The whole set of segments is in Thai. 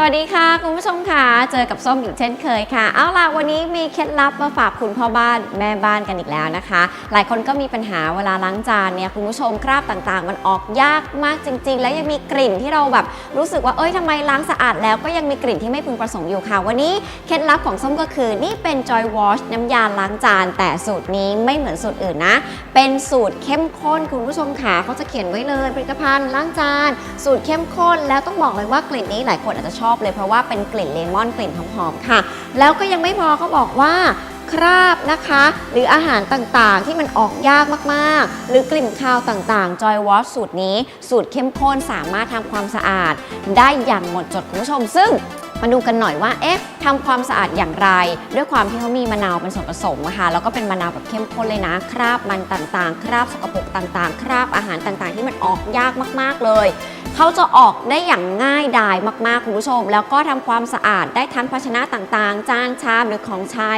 สวัสดีค่ะ คุณผู้ชมค่ะ เจอกับส้มอีกเช่นเคยค่ะ เอาล่ะวันนี้มีเคล็ดลับมาฝากคุณพ่อบ้านแม่บ้านกันอีกแล้วนะคะ หลายคนก็มีปัญหาเวลาล้างจานเนี่ยคุณผู้ชมคราบต่างๆ มันออกยากมากจริง ๆ และยังมีกลิ่นที่เราแบบรู้สึกว่าเอ้ยทำไมล้างสะอาดแล้วก็ยังมีกลิ่นที่ไม่พึงประสงค์อยู่ค่ะ วันนี้เคล็ดลับของส้มก็คือนี่เป็น Joy Wash น้ำยาล้างจาน แต่สูตรนี้ไม่เหมือนสูตรอื่นนะ เป็นสูตรเข้มข้นคุณผู้ชมค่ะเขาจะเขียนไว้เลยผลิตภัณฑ์ล้างจาน สูตรเข้มข้นแล้วต้องบอกเลยว่ากลิ่นนี้หลายคนอาจจะชอบเลยเพราะว่าเป็นกลิ่นเลมอนกลิ่นหอมๆค่ะ แล้วก็ยังไม่พอเขาบอกว่าคราบนะคะ หรืออาหารต่างๆที่มันออกยากมากๆ หรือกลิ่นคาวต่างๆ Joy Wash สูตรนี้ สูตรเข้มข้นสามารถทำความสะอาด ได้อย่างหมดจดคุณผู้ชม ซึ่งมาดูกันหน่อยว่า เอ๊ะทำความสะอาดอย่างไร ด้วยความที่เขามีมะนาวเป็นส่วนผสมอะค่ะแล้วก็เป็นมะนาวแบบเข้มข้นเลยนะ คราบมันต่างๆ คราบสกปรกต่างๆ คราบอาหารต่างๆ ที่มันออกยากมาก ๆ เลย เขาจะออกได้อย่างง่ายดายมากๆคุณผู้ชม แล้วก็ทำความสะอาดได้ทั้งภาชนะต่างๆ จานชามหรือของใช้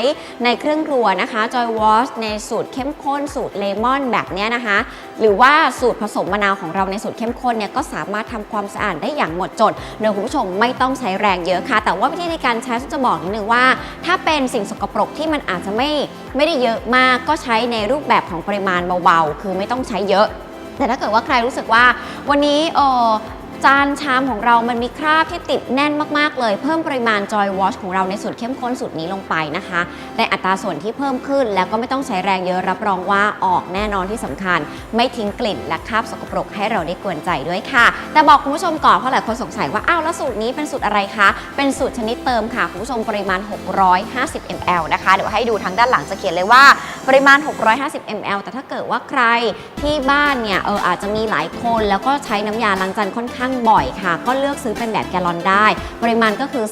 ในเครื่องครัวนะคะ Joy Wash ในสูตรเข้มข้นสูตรเลมอนแบบเนี้ยนะคะ หรือว่าสูตรผสมมะนาวของเราในสูตรเข้มข้นเนี่ยก็สามารถทำความสะอาดได้อย่างหมดจดโดยคุณผู้ชมไม่ต้องใช้แรงเยอะค่ะ แต่ว่าวิธีในการใช้จะบอกนิดนึงว่า ถ้าเป็นสิ่งสกปรกที่มันอาจจะไม่ไม่ได้เยอะมากก็ใช้ในรูปแบบของปริมาณเบาๆ คือไม่ต้องใช้เยอะ แต่ถ้าเกิดว่าใครรู้สึกว่าวันนี้เออ จานชามของเรามันมีคราบที่ติดแน่นมากๆเลย เพิ่มปริมาณ Joy Wash ของเราในสูตรเข้มข้นสูตรนี้ลงไปนะคะในอัตราส่วนที่เพิ่มขึ้น แล้วก็ไม่ต้องใช้แรงเยอะรับรองว่าออกแน่นอนที่สำคัญ ไม่ทิ้งกลิ่นและคราบสกปรกให้เราได้กวนใจด้วยค่ะ แต่บอกคุณผู้ชมก่อนเพราะหลายคนสงสัยว่าอ้าวแล้วสูตรนี้เป็นสูตรอะไรคะเป็นสูตรชนิดเติมค่ะคุณผู้ชมปริมาณ 650 ml นะคะเดี๋ยวให้ดูทางด้านหลังจะเขียนเลยว่าปริมาณ 650 ml แต่ถ้าเกิดว่าใครที่บ้านเนี่ยเอออาจจะมีหลายคนแล้วก็ใช้น้ำยาล้างจานค่อนข้างบ่อยค่ะ ก็เลือกซื้อเป็นแบบแกลลอนได้ ปริมาณก็คือ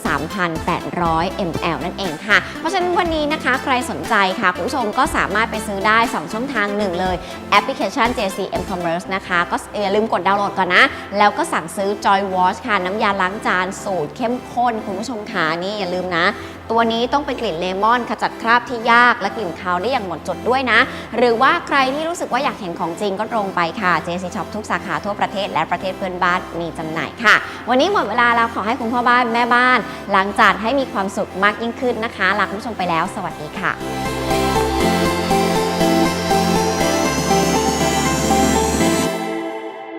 3,800 ml นั่นเองค่ะ เพราะฉะนั้นวันนี้นะคะใครสนใจค่ะคุณผู้ชมก็สามารถไปซื้อได้ 2 ช่องทางหนึ่งเลยแอปพลิเคชัน JC M Commerce นะคะ ก็อย่าลืมกดดาวน์โหลดก่อนนะ แล้วก็สั่งซื้อ Joy Wash ค่ะ น้ำยาล้างจานสูตรเข้มข้น คุณผู้ชมค่ะนี่อย่าลืมนะ ตัวนี้ต้องเป็นกลิ่นเลมอนขจัดคราบที่ยากและกลิ่นคาวได้อย่างหมดจดด้วยนะ หรือว่าใครที่รู้สึกว่าอยากเห็นของจริงก็ตรงไปค่ะ JC Shop ทุกสาขาทั่วประเทศและประเทศเพื่อนบ้านมีจำหน่ายค่ะ วันนี้หมดเวลาแล้วขอให้คุณพ่อบ้านแม่บ้านล้างจานให้มีความสุขมากยิ่งขึ้นนะคะลาคุณผู้ชมไปแล้ว สวัสดีค่ะ